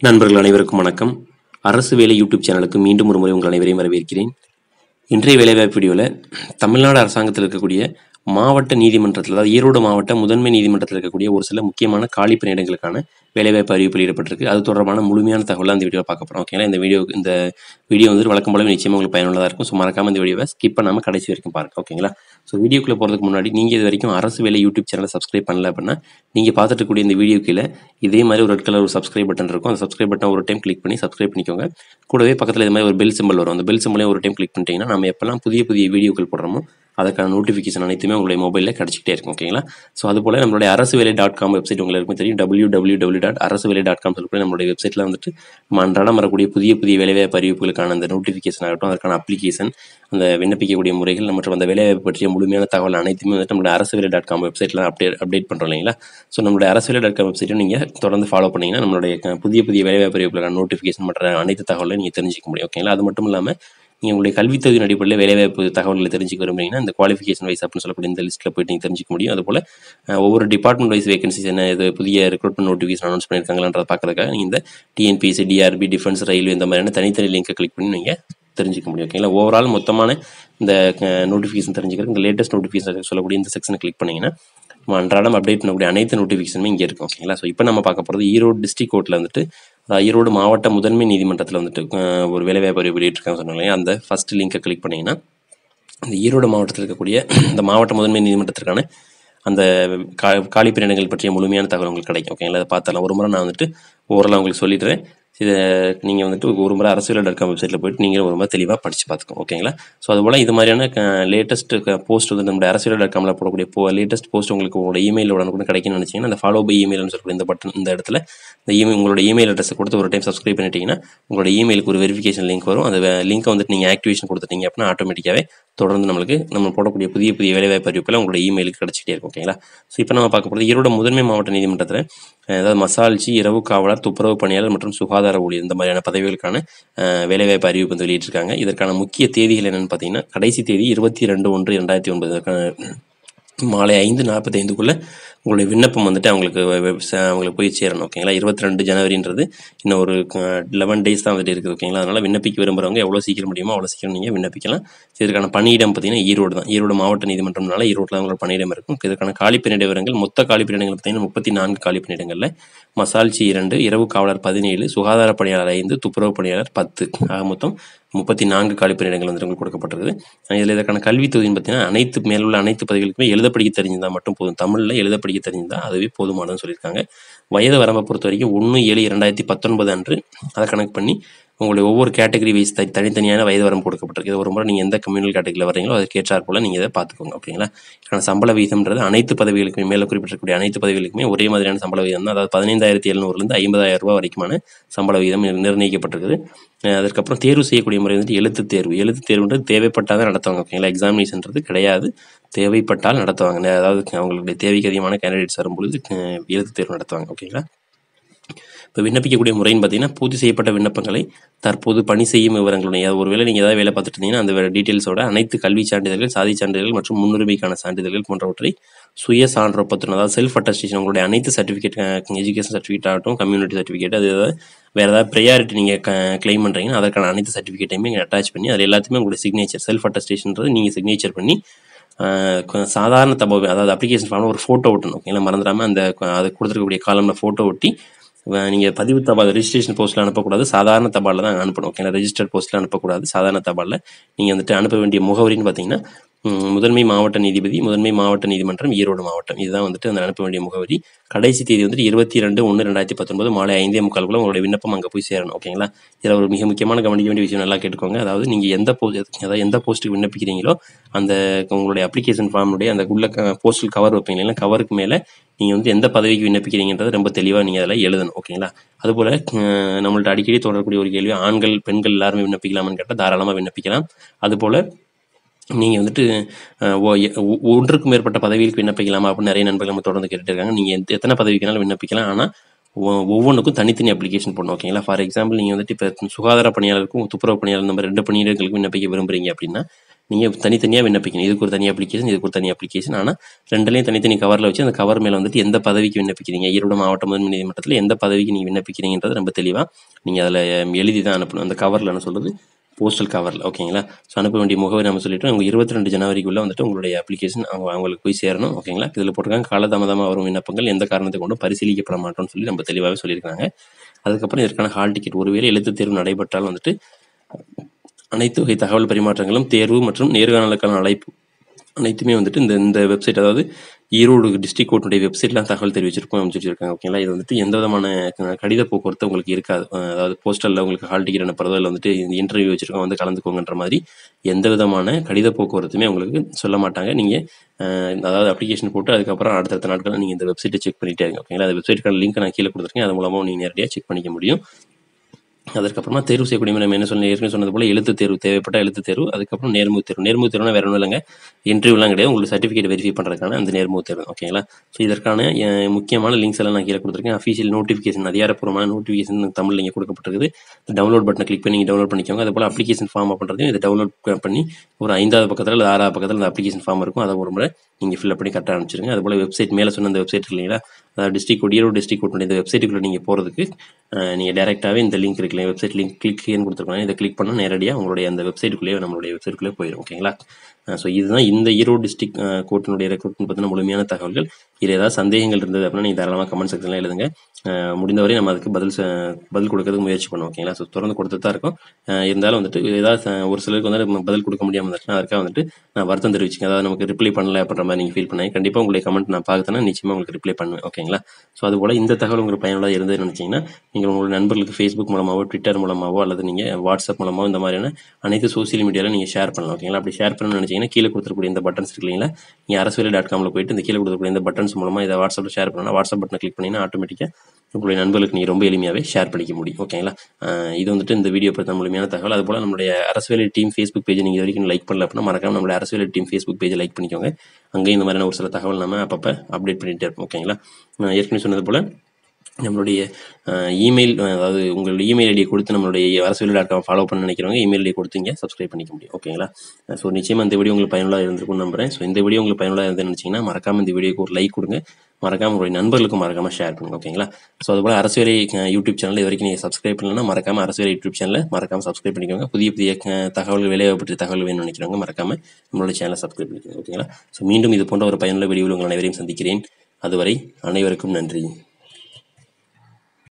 நண்பர்கள் அனைவருக்கும் வணக்கம். அரசு வேலை யூடியூப் சேனலுக்கு மீண்டும் ஒரு முறை உங்கள் அனைவரையும் வரவேற்கிறேன். இன்றைய வேலைவாய்ப்பு வீடியோவில் தமிழ்நாடு அரசாங்கத்தில் இருக்கக்கூடிய மாவட்ட நீதிமன்றத்தில் அதாவது ஈரோடு மாவட்ட முதன்மை நீதிமன்றத்தில் இருக்கக்கூடிய ஒரு சில முக்கியமான காலி பணியிடங்களுக்கான வேலைவாய்ப்பு அறிவிப்பில் ஈடுபட்டிருக்கு. அது தொடர்பான முழுமையான தகவல் அந்த வீடியோ பார்க்க போகிறோம் ஓகேங்களா இந்த வீடியோ இந்த வீடியோ வந்து வழக்கம் போலவே நிச்சயமாக உங்களுக்கு பயனுள்ளதாக இருக்கும். ஸோ மறக்காம இந்த வீடியோவை ஸ்கிப் பண்ணாமல் கடைசி வரைக்கும் பாருங்க. ஓகேங்களா ஸோ வீடியோக்குள்ளே போகிறதுக்கு முன்னாடி நீங்கள் இது வரைக்கும் அரசு வேலை யூடியூப் சேனலை சப்ஸ்கிரைப் பண்ணல அப்படின்னா நீங்கள் பார்த்துட்டு இந்த வீடியோ கீழே இதே மாதிரி ஒரு ரெட் கலர் ஒரு சப்ஸ்கிரைப் பட்டன் இருக்கும். அந்த சப்ஸ்கிரைப் பட்டன் ஒரு டைம் கிளிக் பண்ணி சப்ஸ்கிரைப் பண்ணிக்கோங்க. கூடவே பக்கத்தில் இது மாதிரி ஒரு பெல் சிம்பிள் வரும். அந்த பெல் சிம்பிளையும் ஒரு டைம் கிளிக் பண்ணிட்டீங்கன்னா நம்ம எப்போல்லாம் புதிய புதிய வீடியோக்கள் போடுறோமோ அதுக்கான நோட்டிஃபிகேஷன் அனைத்துமே உங்களுடைய மொபைலில் கிடச்சிக்கிட்டே இருக்கும் ஓகேங்களா ஸோ அது போல் நம்மளுடைய அரசு வேலை டாட் காம் வெப்சைட் உங்களுக்கு தெரியும். டபிள்யூ டபிள்யூ டபிள்யூ டாட் அரசு வேலை டாட் காம் சொல்லக்கூடிய நம்மளுடைய வெப்சைட்டில் வந்துட்டு நம்ம அன்றாடம் வரக்கூடிய புதிய புதிய வேலைவாய்ப்பு அறிவிப்புகளுக்கான அந்த நோட்டிஃபிகேஷன் ஆகட்டும் அதற்கான அப்ளிகேஷன் அந்த விண்ணப்பிக்கக்கூடிய முறைகள் மற்றும் அந்த வேலைவாய்ப்பு பற்றிய முழுமையான தகவல் அனைத்துமே வந்துட்டு நம்மளுடைய அரசு வேலை டாட் காம் வெப்சைட்டில் அப்டேட் அப்டேட் பண்ணுறோம் இல்லைங்களா? ஸோ நம்மளுடைய அரசு வேலை டாட் காம் வெப்சைட்டை நீங்கள் தொடர்ந்து ஃபாலோ பண்ணிங்கன்னா நம்மளுடைய புதிய புதிய வேலைவாய்ப்பு அறிவிப்புகளுக்கான நோட்டிஃபிகேஷன் மற்ற அனைத்து தகவலையும் நீங்கள் தெரிஞ்சிக்க முடியும் ஓகேங்களா அது மட்டும் இல்லாமல் நீங்கள் உங்களுடைய கல்வித் தகுதியின் அடிப்படையில் வேலைவாய்ப்பு தகவல்களை தெரிஞ்சுக்க விரும்புறீங்கன்னா இந்த குவாலிஃபிகேஷன் வைஸ் அப்படின்னு சொல்லக்கூடிய இந்த லிஸ்ட்டில் போய்ட்டு நீங்கள் தெரிஞ்சிக்க முடியும். அதுபோல் ஒவ்வொரு டிபார்ட்மெண்ட் வைஸ் வேகன்சிஸ் என்ன இது புதிய ரெக்ரூட்மெண்ட் நோட்டிஃபிகேஷன் அனௌன்ஸ் பண்ணியிருக்காங்கன்றத பார்க்கறதுக்காக நீங்கள் இந்த டிஎன்பிஎஸ்சி டிஆர்பி டிஃபென்ஸ் ரயில்வே இந்த மாதிரியான தனித்தனி லிங்கை கிளிக் பண்ணி நீங்கள் தெரிஞ்சுக்க முடியும். ஓகேங்களா ஓவரால் மொத்தமான இந்த நோட்டிஃபிகேஷன் தெரிஞ்சுக்கிறதுக்கு இந்த லேட்டஸ்ட் நோட்டிஃபிகேஷன் சொல்லக்கூடிய இந்த செக்ஷனை கிளிக் பண்ணிங்கன்னா நம்ம அன்றாடம் அப்டேட் பண்ணக்கூடிய அனைத்து நோட்டிஃபிகேஷனுமே இங்கே இருக்கும். ஓகேங்களா ஸோ இப்போ நம்ம பார்க்க போகிறது ஈரோடு டிஸ்ட்ரிக் கோர்ட்டில் வந்துட்டு ஈரோடு மாவட்ட முதன்மை நீதிமன்றத்தில் வந்துட்டு ஒரு வேலைவாய்ப்பு அறிவு வெளியிட்டிருக்காங்க சொன்னாங்க அந்த ஃபர்ஸ்ட் லிங்கை கிளிக் பண்ணிங்கன்னா இந்த ஈரோடு மாவட்டத்தில் இருக்கக்கூடிய இந்த மாவட்ட முதன்மை நீதிமன்றத்திற்கான அந்த கா காலி பற்றிய முழுமையான தகவல் உங்களுக்கு கிடைக்கும் ஓகேங்களா அதை பார்த்தாலும் ஒரு முறை நான் வந்துட்டு ஓரளவு உங்களுக்கு சொல்லிடுறேன். இதை நீங்கள் வந்துட்டு ஒரு முறை அரசியல் டாட் காம் வெப்சைட்டில் போயிட்டு நீங்கள் ஒரு முறை தெளிவாக படித்து பார்த்துக்கோங்க ஓகேங்களா ஸோ அதுபோல் இது மாதிரியான லேட்டஸ்ட் போஸ்ட் வந்து நம்மளுடைய அரசியல் டாட் காமில் போடக்கூடிய போ லேட்டஸ்ட் போஸ்ட் உங்களுக்கு உங்களோட இமெயில் உடனுக்குடன் கிடைக்கும்னு நினச்சிங்கன்னா அந்த ஃபாலோ பை இமெயில்னு சொல்லக்கூடிய இந்த பட்டன் இந்த இடத்துல இந்த இமெயில் உங்களோட இமெயில் அட்ரஸை கொடுத்து ஒரு டைம் சப்ஸ்கிரைப் பண்ணிட்டீங்கன்னா உங்களோட இமெயிலுக்கு ஒரு வெரிஃபிகேஷன் லிங்க் வரும். அந்த லிங்க்கை வந்துட்டு நீங்கள் ஆக்டிவேஷன் கொடுத்துட்டீங்க அப்படின்னா ஆட்டோமேட்டிக்காகவே தொடர்ந்து நம்மளுக்கு நம்ம போடக்கூடிய புதிய புதிய வேலைவாய்ப்பு அறிவிப்பில் உங்களோட இமெயிலுக்கு கிடச்சிட்டே இருக்கும் ஓகேங்களா ஸோ இப்போ நம்ம பார்க்க போகிறது ஈரோடு முதன்மை மாவட்ட நீதிமன்றத்தில் அதாவது மசால்ச்சி இரவு காவலர் துப்புரவு பணியாளர் மற்றும் சுகாதார ஊழியர் இந்த மாதிரியான பதவிகளுக்கான வேலைவாய்ப்பு அறிவிப்பு வந்து வெளியிட்டிருக்காங்க இதற்கான முக்கிய தேதிகள் என்னென்னு பார்த்தீங்கன்னா கடைசி தேதி இருபத்தி ரெண்டு ஒன்று ரெண்டாயிரத்தி ஒன்பது. மாலை ஐந்து நாற்பத்தைந்துக்குள்ளே உங்களுடைய விண்ணப்பம் வந்துட்டு அவங்களுக்கு அவங்களுக்கு போய் சேரணும் ஓகேங்களா இருபத்தி ரெண்டு ஜனவரின்றது இன்னும் ஒரு லெவன் டேஸ் தான் வந்துட்டு இருக்குது ஓகேங்களா அதனால் விண்ணப்பிக்க விரும்புகிறவங்க எவ்வளோ சீக்கிரம் முடியுமோ அவ்வளோ சீக்கிரம் நீங்கள் விண்ணப்பிக்கலாம். இதற்கான பணியிடம் பார்த்தீங்கன்னா ஈரோடு தான். ஈரோடு மாவட்ட நீதிமன்றம்னால ஈரோட்டில் அவங்களோட பணியிடம் இருக்கும். இதற்கான காலி மொத்த காலிப்பணியிடங்கள் பார்த்தீங்கன்னா முப்பத்தி நான்கு காலிப்பணியிடங்களில் மசால்ச்சி இரண்டு இரவு காவலர் பதினேழு சுகாதார பணியாளர் ஐந்து துப்புரவு பணியாளர் பத்து. ஆக மொத்தம் முப்பத்தி நான்கு காலிப்பணியிடங்கள் வந்து உங்களுக்கு கொடுக்கப்பட்டிருக்குது. இதில் இதற்கான கல்வி தொகுதின்னு பார்த்தீங்கன்னா அனைத்து மேலுள்ள அனைத்து பதவிகளுக்குமே எழுத படிக்க தெரிஞ்சிருந்தால் மட்டும் போதும். தமிழில் எழுத படிக்க தெரிஞ்சிருந்தால் அதுவே போதுமானதுன்னு சொல்லியிருக்காங்க. வயது வரம்பை பொறுத்த வரைக்கும் ஒன்று ஏழு இரண்டாயிரத்தி பத்தொன்பது அன்று அதை கணக்கு பண்ணி உங்களுடைய ஒவ்வொரு கேட்டகரி வைஸ் த தனித்தனியான வயது வரம்பு கொடுக்கப்பட்டிருக்கு. ஒரு முறை நீங்கள் எந்த கம்யூனல் கேட்டகரியில் வரீங்களோ அதுக்கு போல் நீங்கள் இதை பார்த்துக்கோங்க ஓகேங்களா ஏன்னா சம்பள விகிதம்ன்றது அனைத்து பதவிகளுக்குமே மேலே குறிப்பிட்டிருக்கக்கூடிய அனைத்து பதவிகளுக்குமே ஒரே மாதிரியான சம்பள விகிதம் தான். அதாவது பதினைந்தாயிரத்தி எழுநூறுலேருந்து ஐம்பதாயிரம் ரூபாய் வரைக்குமான சம்பள விகிதம் நிர்ணயிக்கப்பட்டிருக்குது. அதுக்கப்புறம் தேர்வு செய்யக்கூடிய முறை வந்துட்டு எழுத்து தேர்வு. எழுத்து தேர்வுன்றது தேவைப்பட்டால் தான் நடத்துவாங்க ஓகேங்களா எக்ஸாமினேஷன்றது கிடையாது. தேவைப்பட்டால் நடத்துவாங்க. அதாவது அவங்களுடைய தேவைக்கு அதிகமான கேண்டிடேட்ஸ் வரும்பொழுது எழுத்து தேர்வு நடத்துவாங்க ஓகேங்களா இப்போ விண்ணப்பிக்கக்கூடிய முறைன்னு பார்த்தீங்கன்னா பூர்த்தி செய்யப்பட்ட விண்ணப்பங்களை தற்போது பணி செய்யும் விவரங்களுடைய ஒருவேளை நீங்கள் ஏதாவது வேலை பார்த்துட்டு இருந்தீங்கன்னா அந்த டீட்டெயில்ஸோட அனைத்து கல்வி சான்றிதழ்கள் சாதி சான்றிதழ்கள் மற்றும் முன்னுரிமைக்கான சான்றிதழ்கள் போன்றவற்றை சுய சான்றொப்பத்துடன் அதாவது செல்ஃப் அட்டஸ்டேஷன் உங்களுடைய அனைத்து சர்டிஃபிகேட் எஜுகேஷன் சர்டிஃபிகேட் ஆகட்டும் கம்யூனிட்டி சர்டிஃபிகேட் அது ஏதாவது வேறு ஏதாவது ப்ரையாரிட்டி நீங்கள் கிளைம் பண்ணுறீங்கன்னா அதற்கான அனைத்து சர்டிஃபிகேட்டையுமே நீங்கள் அட்டாச் பண்ணி அது எல்லாத்தையுமே உங்களுடைய சிக்னேச்சர் செல்ஃப் அட்டஸ்டேஷன்றது நீங்கள் சிக்னேச்சர் பண்ணி சாதாரண தபால் அதாவது அப்ளிகேஷன் ஃபார்மில் ஒரு ஃபோட்டோ ஒட்டணும். ஓகேங்களா மறந்துடாமல் அந்த அது கொடுத்துருக்கக்கூடிய காலமில் ஃபோட்டோ ஒட்டி நீங்கள் பதிவு தபால் ரெஜிஸ்ட்ரேஷன் போஸ்ட்டில் அனுப்பக்கூடாது. சாதாரண தபாலில் தான் அனுப்பணும். ஓகேங்களா? ரெஜிஸ்டர்ட் போஸ்ட்டில் அனுப்பக்கூடாது. சாதாரண தபாலில். நீங்கள் வந்துட்டு அனுப்ப வேண்டிய முகவரின்னு பார்த்தீங்கன்னா முதன்மை மாவட்ட நீதிபதி முதன்மை மாவட்ட நீதிமன்றம் ஈரோடு மாவட்டம். இதுதான் வந்துட்டு அந்த அனுப்ப வேண்டிய முகவரி. கடைசி தேதி வந்துட்டு இருபத்தி ரெண்டு ஒன்று ரெண்டாயிரத்தி பத்தொன்பது மாலை ஐந்தே முக்காலுக்குள்ள உங்களுடைய விண்ணப்பம் அங்கே போய் சேரணும் ஓகேங்களா இதில் ஒரு மிக முக்கியமான கவனிக்க வேண்டிய விஷயம் நல்லா கேட்டுக்கோங்க. அதாவது நீங்கள் எந்த போஸ்ட் அதாவது எந்த போஸ்ட்டுக்கு விண்ணப்பிக்கிறீங்களோ அந்த உங்களுடைய அப்ளிகேஷன் ஃபார்முடைய அந்த உள்ள போஸ்டல் கவர் வைப்பீங்க இல்லைன்னா கவருக்கு மேலே நீங்கள் வந்து எந்த பதவிக்கு விண்ணப்பிக்கிறீங்கன்றது ரொம்ப தெளிவாக நீங்கள் அதில் எழுதணும் ஓகேங்களா அதுபோல் நம்மள்ட்ட அடிக்கடி தொடரக்கூடிய ஒரு கேள்வி ஆண்கள் பெண்கள் எல்லாருமே விண்ணப்பிக்கலாமான்னு கேட்டால் தாராளமாக விண்ணப்பிக்கலாம். அதுபோல் நீங்கள் வந்துட்டு ஒன்றுக்கு ஒன்றுக்கும் மேற்பட்ட பதவிகளுக்கு விண்ணப்பிக்கலாமா அப்படின்னு நிறைய நண்பர்கள் நம்ம தொடர்ந்து கேட்டுட்டு இருக்காங்க நீங்கள் எந்த எத்தனை பதவிக்குனாலும் விண்ணப்பிக்கலாம். ஆனால் ஒவ்வொன்றுக்கும் தனித்தனி அப்ளிகேஷன் பண்ணணும் ஓகேங்களா ஃபார் எக்ஸாம்பிள் நீங்கள் வந்துட்டு இப்போ சுகாதார பணியாளருக்கும் துப்புரவு பணியாளர் நம்ம ரெண்டு பணியிடங்களுக்கும் விண்ணப்பிக்க விரும்புறீங்க அப்படின்னா நீங்கள் தனித்தனியாக விண்ணப்பிக்கணும். இதுக்கு ஒரு தனி அப்ளிகேஷன் இதுக்கு ஒரு தனி அப்ளிகேஷன் ஆனால் ரெண்டுலேயும் தனித்தனி கவரில் வச்சு அந்த கவர் மேலே வந்துட்டு எந்த பதவிக்கு விண்ணப்பிக்கிறீங்க? ஈரோடு மாவட்ட முதன்மை நீதிமன்றத்தில் எந்த பதவிக்கு நீங்கள் விண்ணப்பிக்கிறீங்கன்றது ரொம்ப தெளிவாக நீங்கள் அதில் எழுதி தான் அனுப்பணும். அந்த கவரில் என்ன சொல்கிறது போஸ்டல் கவரில் ஓகேங்களா ஸோ அனுப்ப வேண்டிய முகவரி நம்ம சொல்லிட்டு உங்கள் இருபத்தி ரெண்டு ஜனவரிக்குள்ளே வந்துட்டு உங்களுடைய அப்ளிகேஷன் அவங்க அவங்களுக்கு போய் சேரணும் ஓகேங்களா இதில் போட்டிருக்காங்க. காலதாமதமாக வரும் விண்ணப்பங்கள் எந்த காரணத்தை கொண்டும் பரிசீலிக்கப்பட மாட்டோம்னு சொல்லி நம்ம தெளிவாகவே சொல்லியிருக்காங்க அதுக்கப்புறம் இதற்கான ஹால் டிக்கெட் ஒருவேளை எழுத்து தேர்வு நடைபெற்றால் வந்துட்டு அனைத்து வகை தகவல் பரிமாற்றங்களும் தேர்வு மற்றும் நேர்காணலுக்கான அழைப்பு அனைத்துமே வந்துட்டு இந்த இந்த வெப்சைட் அதாவது ஈரோடு டிஸ்ட்ரிக்ட் கோர்ட்டுடைய வெப்சைட்லாம் தகவல் தெரிவிச்சிருக்கோம் அமைச்சிருக்காங்க ஓகேங்களா இது வந்துட்டு எந்த விதமான கடித போக்குவரத்து உங்களுக்கு இருக்காது. அதாவது போஸ்டலில் உங்களுக்கு ஹால் டிக்கெட் அனுப்புறதோ இல்லை வந்துட்டு இன்டர்வியூ வச்சிருக்கோம் வந்து கலந்துக்கோங்கன்ற மாதிரி எந்த விதமான கடித போக்குவரத்துமே உங்களுக்கு சொல்ல மாட்டாங்க. நீங்கள் அதாவது அப்ளிகேஷன் போட்டு அதுக்கப்புறம் அடுத்தடுத்த நாட்கள் நீங்கள் இந்த வெப்சைட்டை செக் பண்ணிட்டே இருங்க ஓகேங்களா அந்த வெப்சைட்டுக்கான லிங்க் நான் கீழே கொடுத்துருக்கேன். அது மூலமாக நீங்கள் நேரடியாக செக் பண்ணிக்க முடியும். அதற்கப்புறமா தேர்வு செய்யக்கூடிய நம்ம என்ன சொன்ன ஏற்கனவே சொன்னது போல எழுத்து தேர்வு தேவைப்பட்ட எழுத்து தேர்வு அதுக்கப்புறம் நேர்முக தேர்வு. நேர்முக தேர்வுனா வேற ஒன்றும் இல்லைங்க. இன்டர்வியூலாம் கிடையாது. உங்களுக்கு சர்டிஃபிகேட் வெரிஃபை பண்ணுறதுக்கான அந்த நேர்முக தேர்வு. ஓகேங்களா ஸோ இதற்கான முக்கியமான லிங்க்ஸ் எல்லாம் நான் கீழே கொடுத்துருக்கேன். அஃபீஷியல் நோட்டிஃபிகேஷன் அதிகாரப்பூர்வமான நோட்டிஃபிகேஷன் தமிழ் நீங்கள் கொடுக்கப்பட்டிருக்குது. டவுன்லோட் பட்டனை கிளிக் பண்ணி டவுன்லோட் பண்ணிக்கோங்க. அதே போல் அப்ளிகேஷன் ஃபார்ம் பண்ணுறதையும் இதை டவுன்லோட் பண்ணி ஒரு ஐந்தாவது பக்கத்தில் இல்லை ஆறாவது பக்கத்தில் அந்த அப்ளிகேஷன் ஃபார்ம் இருக்கும். அதை ஒரு முறை நீங்கள் ஃபில்அப் பண்ணி கரெக்டாக அனுப்பிச்சிருங்க. அதுபோல் வெப்சைட் மேலே சொன்ன அந்த வெப்சைட் இல்லைங்களா? அதாவது டிஸ்ட்ரிக் ஈரோடு டிஸ்ட்ரிக் இந்த வெப்சைட்டுக்குள்ளே நீங்கள் போகிறதுக்கு நீங்கள் டேரெக்டாகவே இந்த லிங்க் இருக்குல்ல வெப்சைட் லிங்க் கிளிக்னு கொடுத்துருக்காங்க இதை கிளிக் பண்ணால் நேரடியாக உங்களுடைய அந்த வெப்சைட்டுக்குள்ளேயே நம்மளுடைய வெப்சைட்டுக்குள்ளே போயிடும் ஓகேங்களா ஸோ இதுதான் இந்த ஈரோடு டிஸ்ட்ரிக் கோர்ட்டினுடைய ரெக்ரூட்மெண்ட் பற்றின முழுமையான தகவல்கள். இதில் ஏதாவது சந்தேகங்கள் இருந்தது அப்படின்னா நீங்கள் தாராளமாக கமெண்ட் செக்ஷனில் எழுதுங்க. முடிந்தவரை நம்ம அதுக்கு பதில் ச- பதில் கொடுக்கறதுக்கு முயற்சி பண்ணுவோம் ஓகேங்களா ஸோ தொடர்ந்து கொடுத்துட்டு தான் இருக்கும். இருந்தாலும் வந்துட்டு ஏதாவது ஒரு சிலருக்கு வந்து பதில் கொடுக்க முடியாமல் இருந்துச்சுன்னா அதுக்காக வந்துட்டு நான் வருத்தம் தெரிவிச்சுங்க அதாவது நமக்கு ரிப்ளை பண்ணல அப்படின்ற மாதிரி நீங்கள் ஃபீல் பண்ணி கண்டிப்பாக உங்களுடைய கமெண்ட் நான் பார்த்தேன்னா நிச்சயமாக உங்களுக்கு ரிப்ளை பண்ணுவேன் ஓகேங்களா ஸோ அதுபோல் இந்த தகவல் உங்களுக்கு பயனுள்ளதாக இருந்தது நினச்சிங்கன்னா நீங்கள் உங்களுடைய நண்பர்களுக்கு ஃபேஸ்புக் மூலமாகவோ ட்விட்டர் மூலமாகவோ அல்லது நீங்கள் வாட்ஸ்அப் மூலமாகவோ இந்த மாதிரியான அனைத்து சோசியல் மீடியாவில் நீங்கள் ஷேர் பண்ணலாம் ஓகேங்களா அப்படி ஷேர் பண்ணணும்னு நினச்சிங்கன்னா கீழே கொடுத்துருக்கூடிய இந்த பட்டன்ஸ் இருக்கு இல்லைங்களா? நீங்கள் அரசியல் டாட் காமில் போயிட்டு இந்த கீழே கொடுத்துருக்கூடிய இந்த பட்டன்ஸ் மூலமாக இதை வாட்ஸ்அப்பில் ஷேர் பண்ணலாம் வாட்ஸ்அப் பட்டனை கிளிக் பண்ணிங்கன்னா ஆட்டோமேட்டிக்காக உங்களுடைய நண்பர்களுக்கு நீங்கள் ரொம்ப எளிமையாகவே ஷேர் பண்ணிக்க முடியும் ஓகேங்களா இது வந்துட்டு இந்த வீடியோ பற்றி முழுமையான தகவல். அதுபோல் நம்மளுடைய அரசுவேலி டீம் ஃபேஸ்புக் பேஜ் நீங்கள் இது வரைக்கும் லைக் பண்ணல அப்படின்னா மறக்காம நம்மளுடைய அரசுவேலி டீம் ஃபேஸ்புக் பேஜை லைக் பண்ணிக்கோங்க. அங்கேயும் இந்த மாதிரியான ஒரு சில தகவல் நம்ம அப்பப்போ அப்டேட் பண்ணிகிட்டே இருப்போம் ஓகேங்களா ஏற்கனவே சொன்னது போல் நம்மளுடைய இமெயில் அதாவது உங்களுடைய இமெயில் ஐடியை கொடுத்து நம்மளுடைய அரசுவேலி டாட் காம் ஃபாலோ பண்ண நினைக்கிறவங்க இமெயில் ஐடி கொடுத்தீங்க சப்ஸ்கிரைப் பண்ணிக்க முடியும். ஓகேங்களா ஸோ நிச்சயமாக இந்த வீடியோ உங்களுக்கு பயனுள்ளதாக இருந்திருக்கும்னு நம்புறேன். ஸோ இந்த வீடியோ உங்களுக்கு பயனுள்ளதாக இருந்துன்னு நினச்சிங்கன்னா மறக்காம இந்த வீடியோக்கு ஒரு லைக் கொடுங்க. மறக்காம உங்களுடைய நண்பர்களுக்கும் மறக்காம ஷேர் பண்ணுங்க. ஓகேங்களா ஸோ அதுபோல் அரசுவேலை அஹ், யூடியூப் சேனல் இது வரைக்கும் நீங்கள் சப்ஸ்கிரைப் பண்ணலன்னா மறக்காம அரசியல் யூடியூப் சேனலில் மறக்காம சப்ஸ்கிரைப் பண்ணிக்கோங்க. புதிய புதிய தகவல்கள் வேலையை பற்றிய தகவல் வேணும்னு நினைக்கிறவங்க மறக்காம நம்மளோட சேனலை சப்ஸ்கிரைப் பண்ணிக்கோங்க. ஓகேங்களா ஸோ மீண்டும் இது போன்ற ஒரு பயனுள்ள வீடியோவில் உங்கள் அனைவரையும் சந்திக்கிறேன். அதுவரை அனைவருக்கும் நன்றி.